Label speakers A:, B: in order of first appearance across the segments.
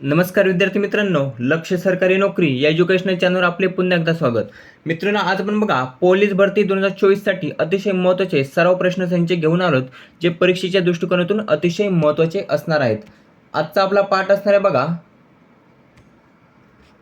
A: नमस्कार विद्यार्थी मित्रांनो लक्ष सरकारी नोकरी या एज्युकेशनल चॅनलवर आपले पुन्हा एकदा स्वागत. मित्रांनो आज आपण बघा पोलीस भरती दोन हजार चोवीससाठी अतिशय महत्त्वाचे सर्व प्रश्नसंच घेऊन आलोत जे परीक्षेच्या दृष्टिकोनातून अतिशय महत्त्वाचे असणार आहेत. आजचा आपला पाठ असणार आहे बघा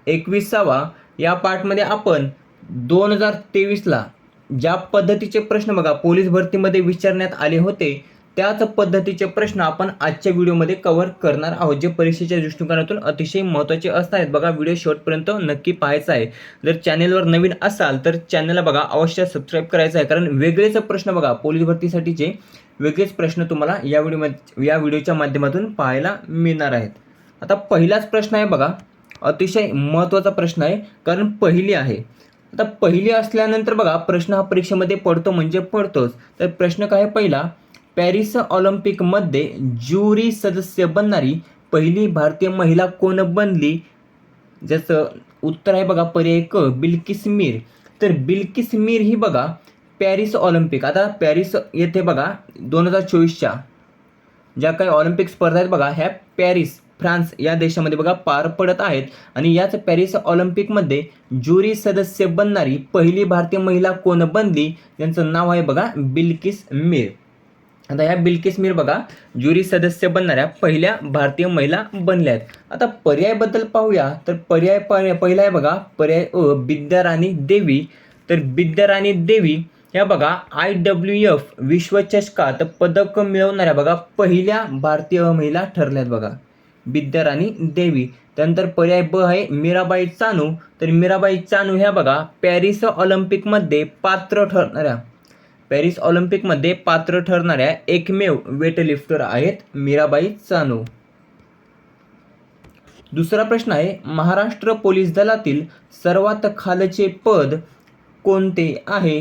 A: एकविसावा. या पाठमध्ये आपण दोन हजार तेवीसला ज्या पद्धतीचे प्रश्न बघा पोलीस भरतीमध्ये विचारण्यात आले होते त्याच पद्धतीचे प्रश्न आपण आजच्या व्हिडिओमध्ये कव्हर करणार आहोत जे परीक्षेच्या दृष्टिकोनातून अतिशय महत्त्वाचे असतात आहेत बघा व्हिडिओ शेवटपर्यंत नक्की पाहायचा आहे. जर चॅनेलवर नवीन असाल तर चॅनलला बघा अवश्य सबस्क्राईब करायचं आहे. कारण वेगळेच प्रश्न बघा पोलीस भरतीसाठीचे वेगळेच प्रश्न तुम्हाला या व्हिडिओमध्ये या व्हिडिओच्या माध्यमातून पाहायला मिळणार आहेत. आता पहिलाच प्रश्न आहे बघा अतिशय महत्त्वाचा प्रश्न आहे कारण पहिली आहे. आता पहिली असल्यानंतर बघा प्रश्न हा परीक्षेमध्ये पडतो म्हणजे पडतोच. तर प्रश्न काय आहे पहिला पॅरिस ऑलिम्पिकमध्ये ज्युरी सदस्य बनणारी पहिली भारतीय महिला कोण बनली? ज्याचं उत्तर आहे बघा पर्याय क बिल्किस मीर तर बिल्किस मीर ही बघा पॅरिस ऑलिम्पिक. आता पॅरिस येथे बघा दोन हजार चोवीसच्या ज्या काही ऑलिम्पिक स्पर्धा आहेत बघा ह्या पॅरिस फ्रान्स या देशामध्ये बघा पार पडत आहेत. आणि याच पॅरिस ऑलिम्पिकमध्ये ज्युरी सदस्य बनणारी पहिली भारतीय महिला कोण बनली? त्यांचं नाव आहे बघा बिल्किस मीर आता ह्या बिल्किस मीर बघा ज्युरी सदस्य बनणाऱ्या पहिल्या भारतीय महिला बनल्या आहेत. आता पर्यायबद्दल पाहूया. तर पर्याय पर्याय पहिला आहे बघा पर्याय अ बिद्याराणी देवी. तर बिद्याराणी देवी ह्या बघा आय डब्ल्यू एफ विश्वचषकात पदक मिळवणाऱ्या बघा पहिल्या भारतीय महिला ठरल्यात बघा. विद्याराणी देवी. त्यानंतर पर्याय ब आहे मीराबाई चानू. तर मीराबाई चानू ह्या बघा पॅरिस ऑलिम्पिकमध्ये पात्र ठरणाऱ्या. पॅरिस ऑलिम्पिकमध्ये पात्र ठरणाऱ्या एकमेव वेटलिफ्टर आहेत मीराबाई चानू. दुसरा प्रश्न आहे महाराष्ट्र पोलीस दलातील सर्वात खालचे पद कोणते आहे?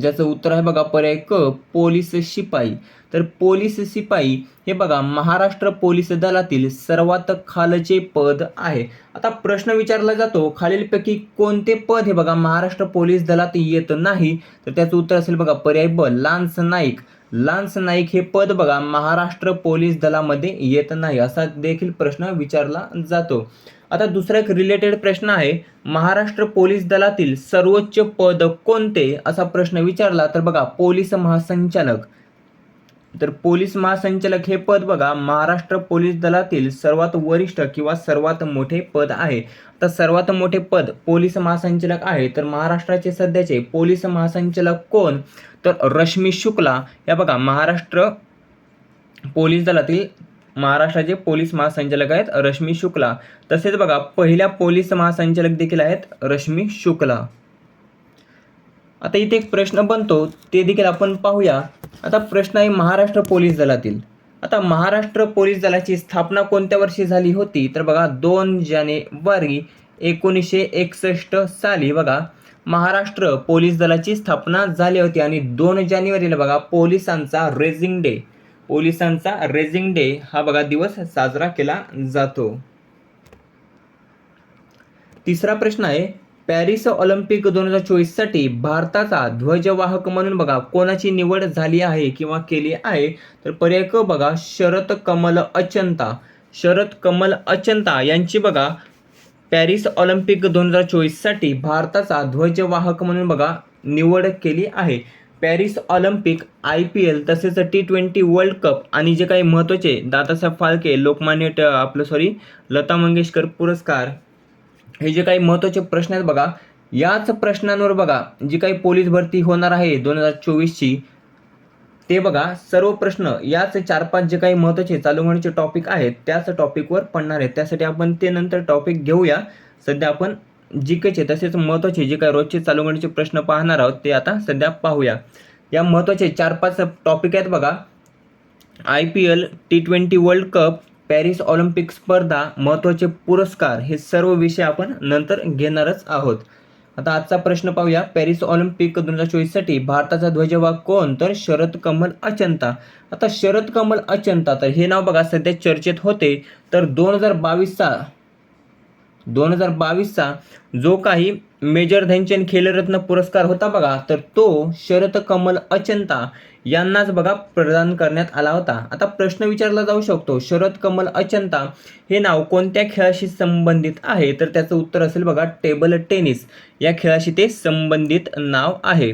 A: ज्याचं उत्तर आहे बघा पर्याय क पोलीस शिपाई. तर पोलीस शिपाई हे बघा महाराष्ट्र पोलीस दलातील सर्वात खालचे पद आहे. आता प्रश्न विचारला जातो खालीलपैकी कोणते पद हे बघा महाराष्ट्र पोलीस दलात येत नाही? तर त्याचं उत्तर असेल बघा पर्याय ब लान्स नाईक. लान्स नाईक हे पद बघा महाराष्ट्र पोलीस दलामध्ये येत नाही असा देखील प्रश्न विचारला जातो. आता दुसरा एक रिलेटेड प्रश्न आहे महाराष्ट्र पोलीस दलातील सर्वोच्च पद कोणते? असा प्रश्न विचारला तर बघा पोलीस महासंचालक. तर पोलीस महासंचालक हे पद बघा महाराष्ट्र पोलीस दलातील सर्वात वरिष्ठ किंवा सर्वात मोठे पद आहे. तर सर्वात मोठे पद पोलीस महासंचालक आहे तर महाराष्ट्राचे सध्याचे पोलीस महासंचालक कोण? तर रश्मी शुक्ला. या बघा महाराष्ट्र पोलीस दलातील महाराष्ट्राचे पोलीस महासंचालक आहेत रश्मी शुक्ला. तसेच बघा पहिल्या पोलीस महासंचालक देखील आहेत रश्मी शुक्ला. आता इथे एक प्रश्न बनतो ते देखील आपण पाहूया. आता प्रश्न आहे महाराष्ट्र पोलीस दलातील. आता महाराष्ट्र पोलीस दलाची स्थापना कोणत्या वर्षी झाली होती? तर बघा दोन जानेवारी एकोणीसशे एकसष्ट साली बघा महाराष्ट्र पोलीस दलाची स्थापना झाली होती आणि दोन जानेवारीला बघा पोलिसांचा रेझिंग डे पोलिसांचा रेझिंग डे हा बघा दिवस साजरा केला जातो. तिसरा प्रश्न आहे पॅरिस ऑलिम्पिक दोन हजार चोवीससाठी भारताचा ध्वजवाहक म्हणून बघा कोणाची निवड झाली आहे किंवा केली आहे? तर पर्याय क बघा शरद कमल अचंता. शरद कमल अचंता यांची बघा पॅरिस ऑलिम्पिक दोन हजार चोवीससाठी भारताचा ध्वजवाहक म्हणून बघा निवड केली आहे. Paris Olympic I P L तसेच टी ट्वेंटी वर्ल्ड कप आणि जे काही महत्त्वाचे दादासाहेब फाळके लोकमान्य ट आपलं सॉरी लता मंगेशकर पुरस्कार हे जे काही महत्त्वाचे प्रश्न आहेत बघा याच प्रश्नांवर बघा जी काही पोलीस भरती होणार आहे दोन हजार चोवीसची ते बघा सर्व प्रश्न याच चार पाच जे काही महत्त्वाचे चालू होण्याचे टॉपिक आहेत त्याच टॉपिकवर पडणार आहेत. त्यासाठी आपण ते नंतर टॉपिक घेऊया. सध्या आपण जीकेचे तसेच महत्त्वाचे जे काही रोजचे चालू घडीचे प्रश्न पाहणार आहोत ते आता सध्या पाहूया. या महत्त्वाचे चार पाच टॉपिक आहेत बघा. I P L T twenty world cup Paris Olympic स्पर्धा महत्त्वाचे पुरस्कार हे सर्व विषय आपण नंतर घेणारच आहोत. आता आजचा प्रश्न पाहूया. पॅरिस ऑलिम्पिक दोन हजार चोवीससाठी भारताचा ध्वजवाग कोण? तर शरद कमल अचंता. आता शरद कमल अचंता तर हे नाव बघा सध्या चर्चेत होते. तर दोन हजार बावीसचा दोन हजार बावीसचा जो काही मेजर ध्यानचंद खेलरत्न पुरस्कार होता बघा तर तो शरद कमल अचंता यांनाच बघा प्रदान करण्यात आला होता. आता प्रश्न विचारला जाऊ शकतो शरद कमल अचंता हे नाव कोणत्या खेळाशी संबंधित आहे? तर त्याचं उत्तर असेल बघा टेबल टेनिस. या खेळाशी ते संबंधित नाव आहे.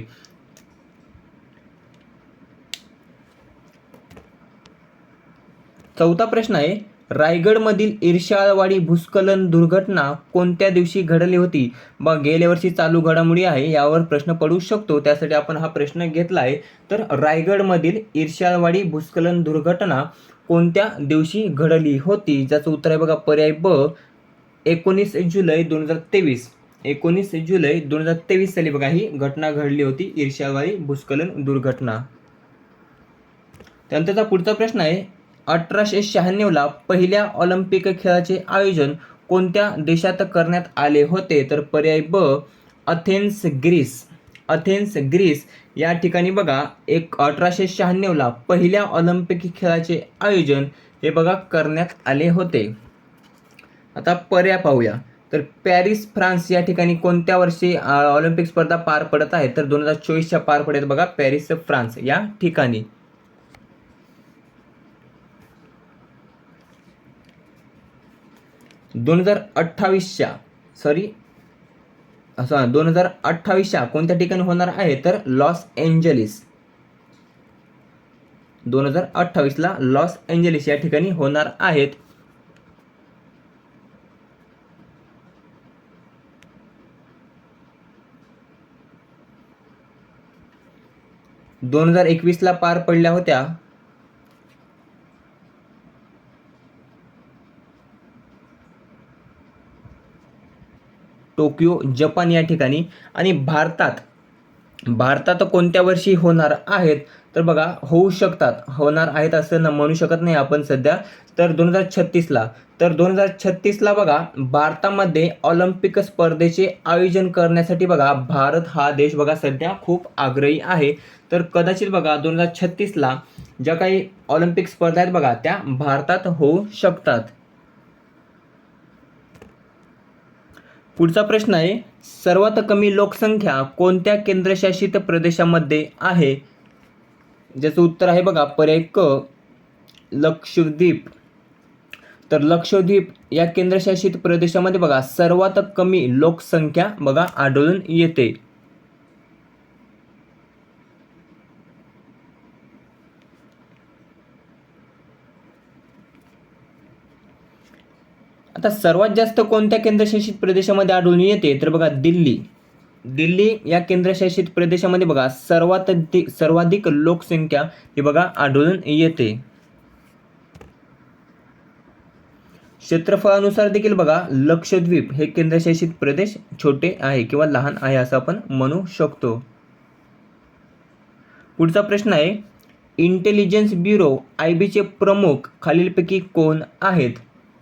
A: चौथा प्रश्न आहे रायगडमधील इर्शाळवाडी भूस्खलन दुर्घटना कोणत्या दिवशी घडली होती? बा गेल्या वर्षी चालू घडामोडी आहे यावर प्रश्न पडू शकतो. त्यासाठी आपण हा प्रश्न घेतला आहे तर रायगडमधील इर्शाळवाडी भूस्खलन दुर्घटना कोणत्या दिवशी घडली होती? ज्याचं उत्तर आहे बघा पर्याय ब एकोणीस जुलै दोन हजार तेवीस. एकोणीस जुलै दोन हजार तेवीस साली बघा ही घटना घडली होती इर्शाळवाडी भूस्खलन दुर्घटना. त्यानंतरचा पुढचा प्रश्न आहे अठराशे शहाण्णवला पहिल्या ऑलिम्पिक खेळाचे आयोजन कोणत्या देशात करण्यात आले होते? तर पर्याय ब अथेन्स ग्रीस. अथेन्स ग्रीस या ठिकाणी बघा एक अठराशे शहाण्णवला पहिल्या ऑलिम्पिक खेळाचे आयोजन हे बघा करण्यात आले होते. आता पर्याय पाहूया. तर पॅरिस फ्रान्स या ठिकाणी कोणत्या वर्षी ऑलिम्पिक स्पर्धा पार पडत आहे? तर दोन हजार चोवीसच्या पार पडत बघा पॅरिस फ्रान्स या ठिकाणी. दोन हजार अठ्ठावीसच्या सॉरी असं दोन हजार अठ्ठावीसच्या कोणत्या ठिकाणी होणार आहे? तर लॉस एंजलिस. दोन हजार अठ्ठावीसला लॉस एंजलिस या ठिकाणी होणार आहेत. दोन हजार एकवीसला पार पडल्या होत्या. टोकियो जपान या ठिकाणी आणि भारतात. भारतात कोणत्या वर्षी होणार आहेत? तर बघा होऊ शकतात. होणार आहेत असं न म्हणू शकत नाही आपण सध्या. तर दोन हजार छत्तीसला तर दोन हजार छत्तीसला बघा भारतामध्ये ऑलिम्पिक स्पर्धेचे आयोजन करण्यासाठी बघा भारत हा देश बघा सध्या खूप आग्रही आहे. तर कदाचित बघा दोन हजार छत्तीसला ज्या काही ऑलिम्पिक स्पर्धा आहेत बघा त्या भारतात होऊ शकतात. पुढचा प्रश्न आहे सर्वात कमी लोकसंख्या कोणत्या केंद्रशासित प्रदेशामध्ये आहे? ज्याचं उत्तर आहे बघा पर्याय क लक्षद्वीप. तर लक्षद्वीप या केंद्रशासित प्रदेशामध्ये बघा सर्वात कमी लोकसंख्या बघा आढळून येते. आता सर्वात जास्त कोणत्या केंद्रशासित प्रदेशामध्ये आढळून येते? तर बघा दिल्ली. दिल्ली या केंद्रशासित प्रदेशामध्ये बघा सर्वात सर्वाधिक लोकसंख्या ही बघा आढळून येते. क्षेत्रफळानुसार देखील बघा लक्षद्वीप हे केंद्रशासित प्रदेश छोटे आहे किंवा लहान आहे असं आपण म्हणू शकतो. पुढचा प्रश्न आहे इंटेलिजन्स ब्युरो आय बीचे प्रमुख खालीलपैकी कोण आहेत?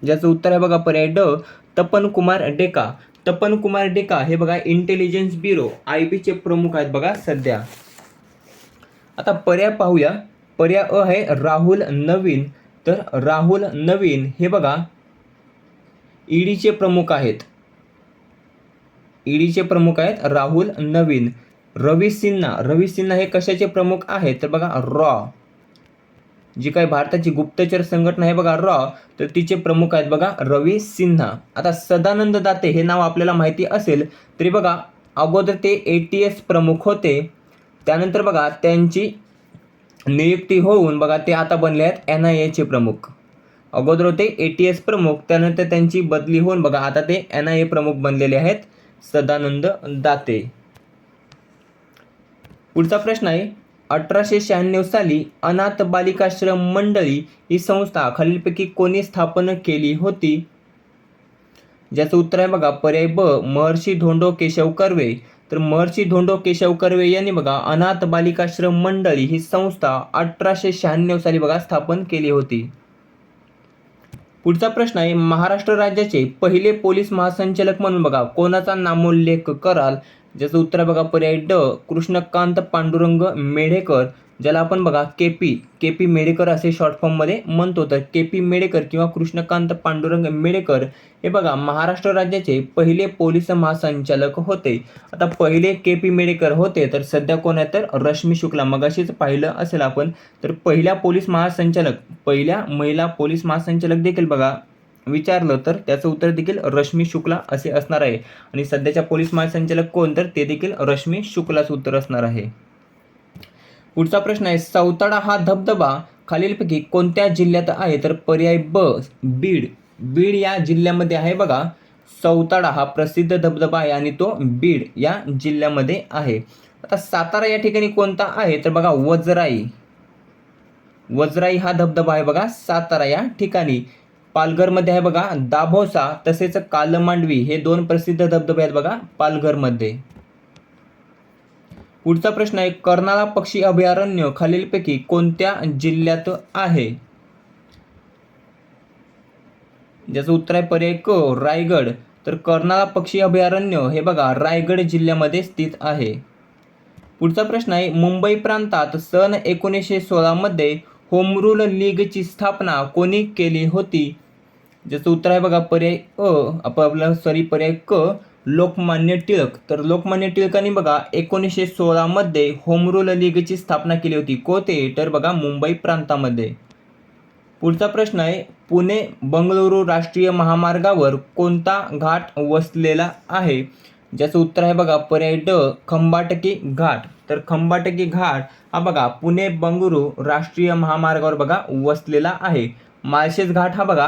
A: ज्याचं उत्तर आहे बघा पर्याय ड तपन कुमार डेका. तपन कुमार डेका हे बघा इंटेलिजन्स ब्युरो आय बीचे प्रमुख आहेत बघा सध्या. आता पर्याय पाहूया. पर्याय अ आहे राहुल नवीन. तर राहुल नवीन हे बघा ईडीचे प्रमुख आहेत. ईडीचे प्रमुख आहेत राहुल नवीन. रवी सिन्हा. रवी सिन्हा हे कशाचे प्रमुख आहेत? तर बघा रॉ. जी काही भारताची गुप्तचर संघटना आहे बघा रॉ तर तिचे प्रमुख आहेत बघा रवी सिन्हा. आता सदानंद दाते हे नाव आपल्याला माहिती असेल तरी बघा अगोदर ते ए टी एस प्रमुख होते. त्यानंतर बघा त्यांची नियुक्ती होऊन बघा ते आता बनले आहेत एन आय एचे प्रमुख. अगोदर होते ए टी एस प्रमुख त्यानंतर त्यांची बदली होऊन बघा आता ते एन आय ए प्रमुख बनलेले आहेत सदानंद दाते. पुढचा प्रश्न आहे अठराशे शहाण्णव साली अनाथ बालिकाश्रम मंडळी ही संस्था खालीलपैकी कोणी स्थापन केली होती? ज्याचं उत्तर आहे बघा पर्याय ब महर्षी धोंडो केशव कर्वे. तर महर्षी धोंडो केशव कर्वे यांनी बघा अनाथ बालिकाश्रम मंडळी ही संस्था अठराशे शहाण्णव साली बघा स्थापन केली होती. पुढचा प्रश्न आहे महाराष्ट्र राज्याचे पहिले पोलीस महासंचालक म्हणून बघा कोणाचा नामोल्लेख कराल? ज्याचं उत्तर आहे बघा पर्याय ड कृष्णकांत पांडुरंग मेढेकर ज्याला आपण बघा के पी के पी मेडेकर असे शॉर्ट फॉर्ममध्ये म्हणतो. तर के पी मेडेकर किंवा कृष्णकांत पांडुरंग मेडेकर हे बघा महाराष्ट्र राज्याचे पहिले पोलीस महासंचालक होते. आता पहिले के पी मेडेकर होते तर सध्या कोण आहे? तर रश्मी शुक्ला. मगाशीच पाहिलं असेल आपण तर पहिल्या पोलीस महासंचालक पहिल्या महिला पोलीस महासंचालक देखील बघा विचारलं तर त्याचं उत्तर देखील रश्मी शुक्ला असे असणार आहे. आणि सध्याच्या पोलीस महासंचालक कोण तर ते देखील रश्मी शुक्लाचं उत्तर असणार आहे. पुढचा प्रश्न आहे सौताडा हा धबधबा खालीलपैकी कोणत्या जिल्ह्यात आहे? तर पर्याय ब बीड. बीड या जिल्ह्यामध्ये आहे बघा. सौताडा हा प्रसिद्ध धबधबा आहे आणि तो बीड या जिल्ह्यामध्ये आहे. आता सातारा या ठिकाणी कोणता आहे? तर बघा वजराई. वजराई हा धबधबा आहे बघा सातारा या ठिकाणी. पालघरमध्ये आहे बघा. दाभोसा तसेच कालमांडवी हे दोन प्रसिद्ध धबधबे आहेत बघा पालघरमध्ये. पुढचा प्रश्न आहे कर्नाळा पक्षी अभयारण्य खालीलपैकी कोणत्या जिल्ह्यात आहे? ज्याचं उत्तर आहे पर्याय क रायगड. तर कर्नाळा पक्षी अभयारण्य हे बघा रायगड जिल्ह्यामध्ये स्थित आहे. पुढचा प्रश्न आहे मुंबई प्रांतात सन एकोणीसशे सोळामध्ये होमरूल लीगची स्थापना कोणी केली होती? ज्याचं उत्तर आहे बघा पर्याय अ आपण आपला सॉरी पर्याय क लोकमान्य टिळक. तर लोकमान्य टिळकांनी बघा एकोणीसशे सोळामध्ये होमरूल लीगची स्थापना केली होती. कोते तर बघा मुंबई प्रांतामध्ये. पुढचा प्रश्न आहे पुणे बंगळुरू राष्ट्रीय महामार्गावर कोणता घाट वसलेला आहे? ज्याचं उत्तर आहे बघा पर्याय ड खंबाटकी घाट. तर खंबाटकी घाट हा बघा पुणे बंगळुरू राष्ट्रीय महामार्गावर बघा वसलेला आहे. माळशेज घाट हा बघा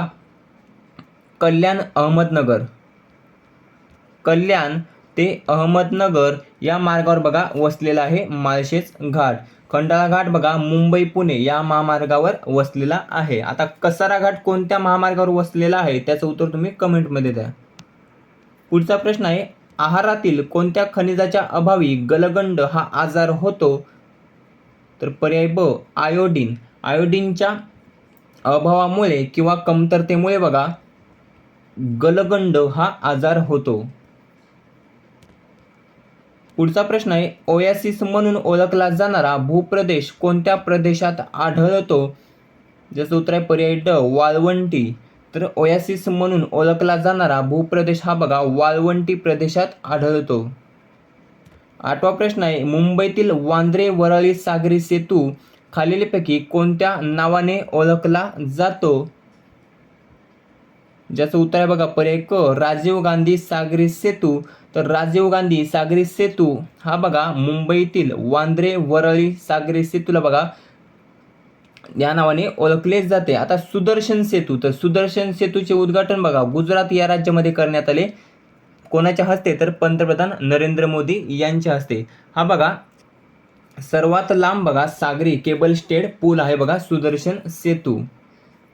A: कल्याण अहमदनगर. कल्याण ते अहमदनगर या मार्गावर बघा वसलेला आहे माळशेज घाट. खंडाळा घाट बघा मुंबई पुणे या महामार्गावर वसलेला आहे. आता कसारा घाट कोणत्या महामार्गावर वसलेला आहे? त्याचं उत्तर तुम्ही कमेंटमध्ये द्या. पुढचा प्रश्न आहे आहारातील कोणत्या खनिजाच्या अभावी गलगंड हा आजार होतो? तर पर्याय ब आयोडीन. आयोडीनच्या अभावामुळे किंवा कमतरतेमुळे बघा गलगंड हा आजार होतो. पुढचा प्रश्न आहे ओयासिस म्हणून ओळखला जाणारा भूप्रदेश कोणत्या प्रदेशात आढळतो? ज्याचं उत्तर आहे पर्याय ड वाळवंटी. तर ओयासिस म्हणून ओळखला जाणारा भूप्रदेश हा बघा वाळवंटी प्रदेशात आढळतो. आठवा प्रश्न आहे मुंबईतील वांद्रे वरळी सागरी सेतू खालीलपैकी कोणत्या नावाने ओळखला जातो? ज्याचं उत्तर आहे बघा पर्याय क राजीव गांधी सागरी सेतू. तर राजीव गांधी सागरी सेतू हा बघा मुंबईतील वांद्रे वरळी सागरी सेतूला बघा या नावाने ओळखले जाते. आता सुदर्शन सेतू तर सुदर्शन सेतूचे उद्घाटन बघा गुजरात या राज्यामध्ये करण्यात आले. कोणाच्या हस्ते? तर पंतप्रधान नरेंद्र मोदी यांच्या हस्ते. हा बघा सर्वात लांब बघा सागरी केबल स्टेड पूल आहे बघा सुदर्शन सेतू.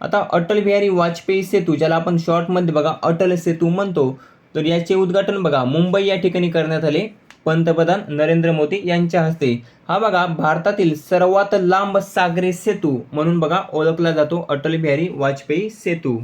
A: आता अटल बिहारी वाजपेयी सेतू ज्याला आपण शॉर्टमध्ये बघा अटल सेतू म्हणतो तर याचे उद्घाटन बघा मुंबई या ठिकाणी करण्यात आले पंतप्रधान नरेंद्र मोदी यांच्या हस्ते. हा बघा भारतातील सर्वात लांब सागरी सेतू म्हणून बघा ओळखला जातो अटल बिहारी वाजपेयी सेतू.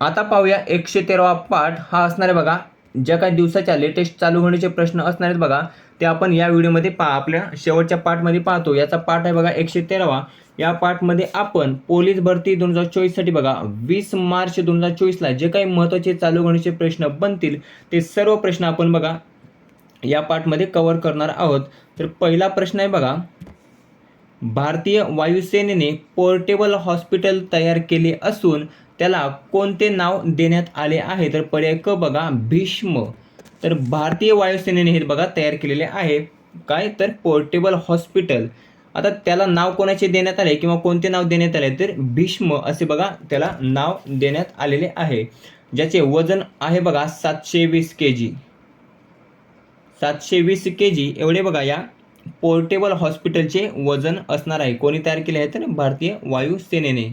A: आता पाहूया एकशे तेरावा पाठ. हा असणार आहे बघा ज्या काही दिवसाच्या लेटेस्ट चालू होण्याचे प्रश्न असणार आहेत बघा ते आपण या व्हिडिओमध्ये पहा. आपल्या शेवटच्या पार्टमध्ये पाहतो. याचा पाठ आहे बघा एकशे तेरावा. या पार्टमध्ये आपण पोलीस भरती दोन हजार चोवीससाठी बघा. वीस मार्च दोन हजार चोवीसला जे काही महत्त्वाचे चालू घडीचे प्रश्न बनतील ते सर्व प्रश्न आपण बघा या पार्टमध्ये कव्हर करणार आहोत. तर पहिला प्रश्न आहे बघा. भारतीय वायुसेनेने पोर्टेबल हॉस्पिटल तयार केले असून त्याला कोणते नाव देण्यात आले आहे? तर पर्याय क बघा. भीष्म. तर भारतीय वायुसेनेने हे बघा तयार केलेले आहे. काय? तर पोर्टेबल हॉस्पिटल. आता त्याला नाव कोणाचे देण्यात आले किंवा कोणते नाव देण्यात आले? तर भीष्म असे बघा त्याला नाव देण्यात आलेले आहे. ज्याचे वजन आहे बघा सातशे वीस के जी सातशे वीस के जी एवढे बघा या पोर्टेबल हॉस्पिटलचे वजन असणार आहे. कोणी तयार केले आहे तर भारतीय वायुसेनेने.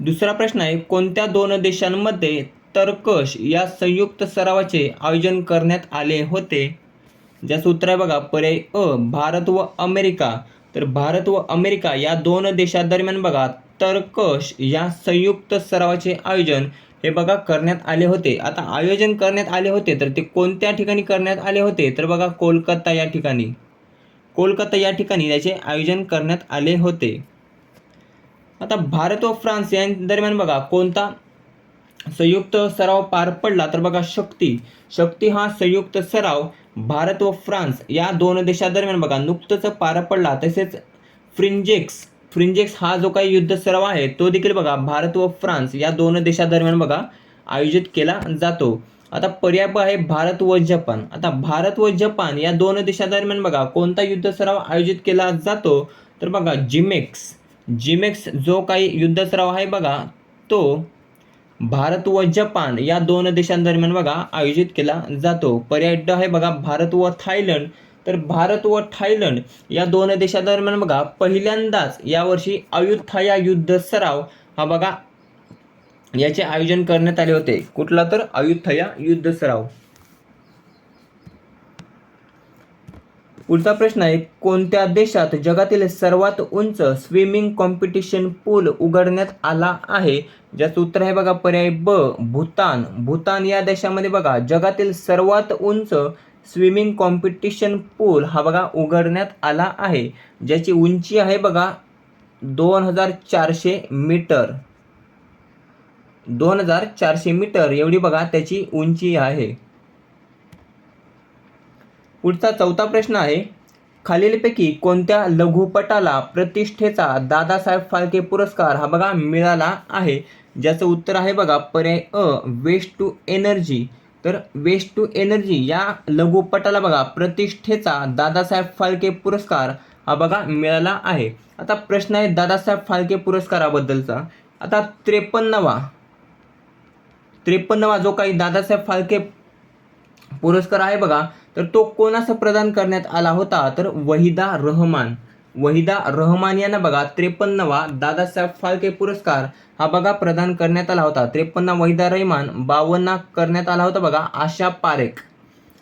A: दुसरा प्रश्न आहे कोणत्या दोन देशांमध्ये तर्कश या संयुक्त सरावाचे आयोजन करण्यात आले होते. ज्या उत्तर आहे बघा पर्याय अ भारत व अमेरिका. तर भारत व अमेरिका या दोन देशांदरम्यान बघा तर्कश या संयुक्त सरावाचे आयोजन हे बघा करण्यात आले होते. आता आयोजन करण्यात आले होते तर ते कोणत्या ठिकाणी करण्यात आले होते? तर बघा कोलकाता या ठिकाणी. कोलकाता या ठिकाणी याचे आयोजन करण्यात आले होते. आता भारत व फ्रान्स या दरम्यान बघा कोणता संयुक्त सराव पार पडला तर बघा शक्ती. शक्ती हा संयुक्त सराव भारत व फ्रान्स या दोन देशादरम्यान बघा नुकतंच पार पडला. तसेच फ्रिंजेक्स फ्रिंजेक्स हा जो काही युद्ध सराव आहे तो देखील बघा भारत व फ्रान्स या दोन देशादरम्यान बघा आयोजित केला जातो. आता पर्याय आहे भारत व जपान. आता भारत व जपान या दोन देशादरम्यान बघा कोणता युद्ध सराव आयोजित केला जातो? तर बघा जिमेक्स. जिमेक्स जो काही युद्ध सराव आहे बघा तो भारत व जपान या दोन देशांदरम्यान बघा आयोजित केला जातो. पर्याय ड आहे बघा भारत व थायलंड. तर भारत व थायलंड या दोन देशादरम्यान बघा पहिल्यांदाच यावर्षी अयुथाया युद्ध सराव हा बघा याचे आयोजन करण्यात आले होते. कुठला तर अयुथया युद्ध सराव. पुढचा प्रश्न आहे कोणत्या देशात जगातील सर्वात उंच स्विमिंग कॉम्पिटिशन पूल उघडण्यात आला आहे? ज्याचं उत्तर आहे बघा पर्याय ब भूतान. भूतान या देशामध्ये बघा जगातील सर्वात उंच स्विमिंग कॉम्पिटिशन पूल हा बघा उघडण्यात आला आहे. ज्याची उंची आहे बघा दोन हजार चारशे मीटर. दोन हजार चारशे मीटर एवढी बघा त्याची उंची आहे. पुढचा चौथा प्रश्न आहे. खालीलपैकी कोणत्या लघुपटाला प्रतिष्ठेचा दादासाहेब फाळके पुरस्कार हा बघा मिळाला आहे. ज्याचं उत्तर आहे बघा पर्याय अ वेस्ट टू एनर्जी तर वेस्ट टू एनर्जी या लघुपटाला बघा प्रतिष्ठेचा दादासाहेब फाळके पुरस्कार हा बघा मिळाला आहे. आता प्रश्न आहे दादासाहेब फाळके पुरस्काराबद्दलचा. आता त्रेपन्नवा. त्रेपन्नवा जो काही दादासाहेब फाळके पुरस्कार आहे बघा. तर तो कोणास प्रदान करण्यात आला होता? तर वहिदा रहमान. वहिदा रहमान यांना बघा त्रेपन्नवा दादासाहेब फाळके पुरस्कार हा बघा प्रदान करण्यात आला होता. त्रेपन्न वहिदा रहमान बावन्ना करण्यात आला होता बघा आशा पारेख.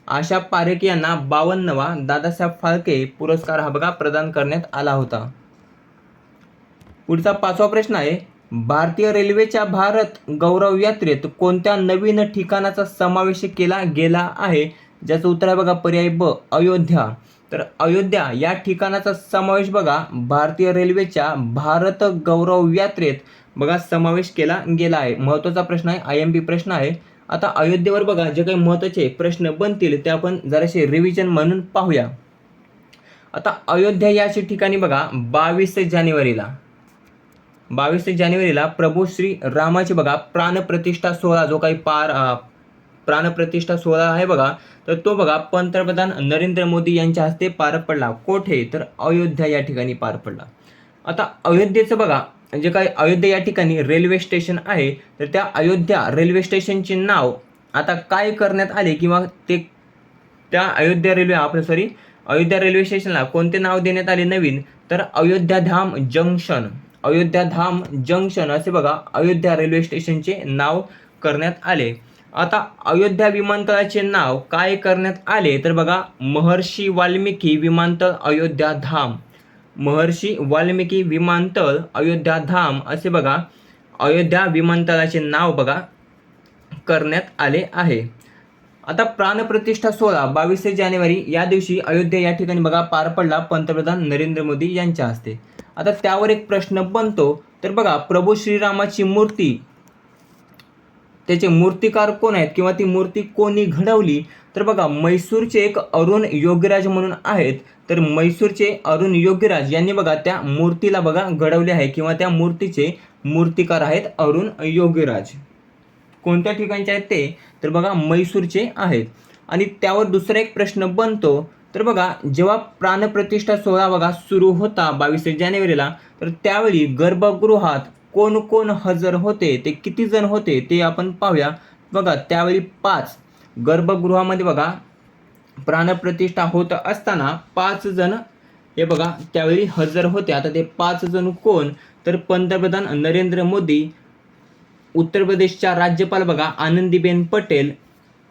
A: आशा पारेख यांना बावन्नवा दादासाहेब फाळके पुरस्कार हा बघा प्रदान करण्यात आला होता. पुढचा पाचवा प्रश्न आहे. भारतीय रेल्वेच्या भारत गौरव यात्रेत कोणत्या नवीन ठिकाणाचा समावेश केला गेला आहे? ज्याचं उत्तर आहे बघा पर्याय ब अयोध्या. तर अयोध्या या ठिकाणाचा समावेश बघा भारतीय रेल्वेच्या भारत गौरव यात्रेत बघा समावेश केला गेला आहे. महत्त्वाचा प्रश्न आहे आय एम पी प्रश्न आहे. आता अयोध्येवर बघा जे काही महत्त्वाचे प्रश्न बनतील ते आपण जरासे रिव्हिजन म्हणून पाहूया. आता अयोध्या या ठिकाणी बघा बावीस जानेवारीला. बावीस जानेवारीला प्रभू श्री रामाची बघा प्राणप्रतिष्ठा सोहळा जो काही पार प्राणप्रतिष्ठा सोहळा आहे बघा तर तो बघा पंतप्रधान नरेंद्र मोदी यांच्या हस्ते पार पडला. कोठे? तर अयोध्या या ठिकाणी पार पडला. आता अयोध्येचं बघा जे काही अयोध्या या ठिकाणी रेल्वे स्टेशन आहे तर त्या अयोध्या रेल्वे स्टेशनचे नाव आता काय करण्यात आले किंवा ते त्या अयोध्या रेल्वे आपलं सॉरी अयोध्या रेल्वे स्टेशनला कोणते नाव देण्यात आले नवीन? तर अयोध्या धाम जंक्शन. अयोध्या धाम जंक्शन असे बघा अयोध्या रेल्वे स्टेशनचे नाव करण्यात आले. आता अयोध्या विमानतळाचे नाव काय करण्यात आले? तर बघा महर्षी वाल्मिकी विमानतळ अयोध्या धाम. महर्षी वाल्मिकी विमानतळ अयोध्या धाम असे बघा अयोध्या विमानतळाचे नाव बघा करण्यात आले आहे. आता प्राणप्रतिष्ठा सोहळा बावीस जानेवारी या दिवशी अयोध्या या ठिकाणी बघा पार पडला पंतप्रधान नरेंद्र मोदी यांच्या हस्ते. आता त्यावर एक प्रश्न बनतो. तर बघा प्रभू श्रीरामाची मूर्ती त्याचे मूर्तिकार कोण आहेत किंवा ती मूर्ती कोणी घडवली? तर बघा मैसूरचे एक अरुण योगीराज म्हणून आहेत. तर म्हैसूरचे अरुण योगीराज यांनी बघा त्या मूर्तीला बघा घडवले आहे किंवा त्या मूर्तीचे मूर्तिकार आहेत अरुण योगीराज. कोणत्या ठिकाणचे आहेत ते? तर बघा मैसूरचे आहेत. आणि त्यावर दुसरा एक प्रश्न बनतो. तर बघा जेव्हा प्राणप्रतिष्ठा सोहळा बघा सुरू होता बावीस जानेवारीला तर त्यावेळी गर्भगृहात कोण कोण हजर होते ते किती जण होते ते आपण पाहूया. बघा त्यावेळी पाच. गर्भगृहामध्ये बघा प्राणप्रतिष्ठा होत असताना पाच जण हे बघा त्यावेळी हजर होते. आता ते पाच जण कोण? तर पंतप्रधान नरेंद्र मोदी उत्तर प्रदेशच्या राज्यपाल बघा आनंदीबेन पटेल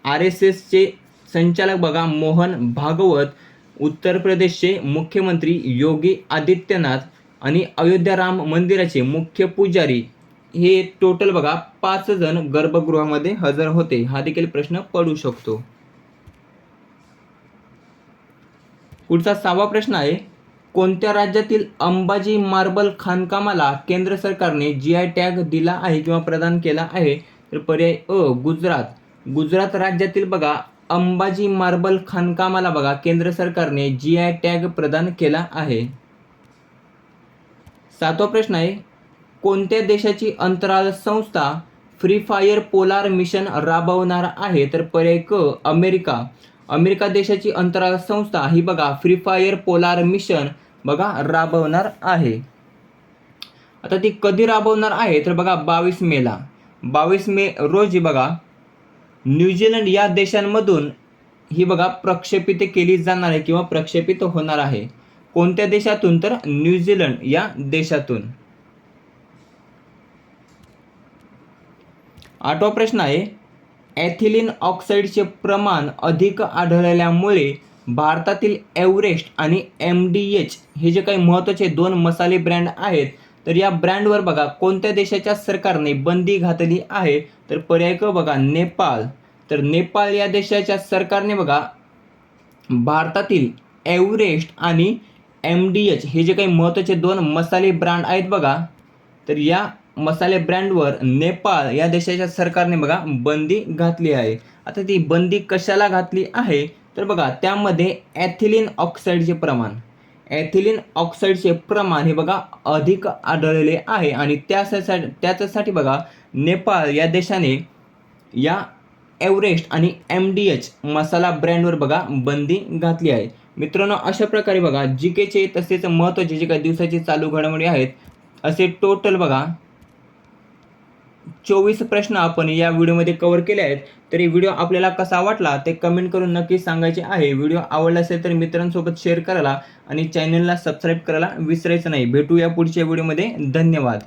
A: आर एस एसचे संचालक बघा मोहन भागवत उत्तर प्रदेशचे मुख्यमंत्री योगी आदित्यनाथ आणि अयोध्या राम मंदिराचे मुख्य पुजारी. हे टोटल बघा पाच जण गर्भगृहामध्ये हजर होते. हा देखील प्रश्न पडू शकतो. पुढचा सहावा प्रश्न आहे कोणत्या राज्यातील अंबाजी मार्बल खाणकामाला केंद्र सरकारने जी आय टॅग दिला आहे किंवा प्रदान केला आहे? तर पर्याय अ गुजरात. गुजरात राज्यातील बघा अंबाजी मार्बल खाणकामाला बघा. केंद्र सरकारने जी आय टॅग प्रदान केला आहे. सातवा प्रश्न आहे कोणत्या देशाची अंतराळ संस्था फ्री फायर पोलार मिशन राबवणार आहे? तर पर्याय क अमेरिका. अमेरिका देशाची अंतराळ संस्था ही बघा फ्री फायर पोलार मिशन बघा राबवणार आहे. आता ती कधी राबवणार आहे? तर बघा बावीस मेला. बावीस मे रोजी बघा न्यूझीलंड या देशांमधून ही बघा प्रक्षेपित केली जाणार आहे किंवा प्रक्षेपित होणार आहे. कोणत्या देशातून? तर न्यूझीलंड या देशातून. आठवा प्रश्न आहे. ॲथिलीन ऑक्साईडचे प्रमाण अधिक आढळल्यामुळे भारतातील एव्हरेस्ट आणि एम डी एच हे जे काही महत्त्वाचे दोन मसाले ब्रँड आहेत तर या ब्रँडवर बघा कोणत्या देशाच्या सरकारने बंदी घातली आहे? तर पर्याय क बघा नेपाळ. तर नेपाळ या देशाच्या सरकारने बघा भारतातील एव्हरेस्ट आणि एम डी एच हे जे काही महत्त्वाचे दोन मसाले ब्रँड आहेत बघा तर या मसाले ब्रँडवर नेपाळ या देशाच्या सरकारने बघा बंदी घातली आहे. आता ती बंदी कशाला घातली आहे? तर बघा त्यामध्ये ॲथिलीन ऑक्साईडचे प्रमाण. ॲथिलीन ऑक्साईडचे प्रमाण हे बघा अधिक आढळलेले आहे. आणि त्यासाठी त्याच्यासाठी बघा नेपाळ या देशाने या एव्हरेस्ट आणि एम डी एच मसाला ब्रँडवर बघा बंदी घातली आहे. मित्रांनो अशा प्रकारे बघा जी केचे तसेच महत्त्वाचे जे काही दिवसाची चालू घडामोडी आहेत असे टोटल बघा चोवीस प्रश्न आपण या व्हिडिओमध्ये कव्हर केले आहेत. तरी व्हिडिओ आपल्याला कसा वाटला ते कमेंट करून नक्की सांगायचे आहे. व्हिडिओ आवडला असेल तर मित्रांसोबत शेअर करायला आणि चॅनलला सबस्क्राईब करायला विसरायचं नाही. भेटूया पुढच्या व्हिडिओमध्ये. धन्यवाद.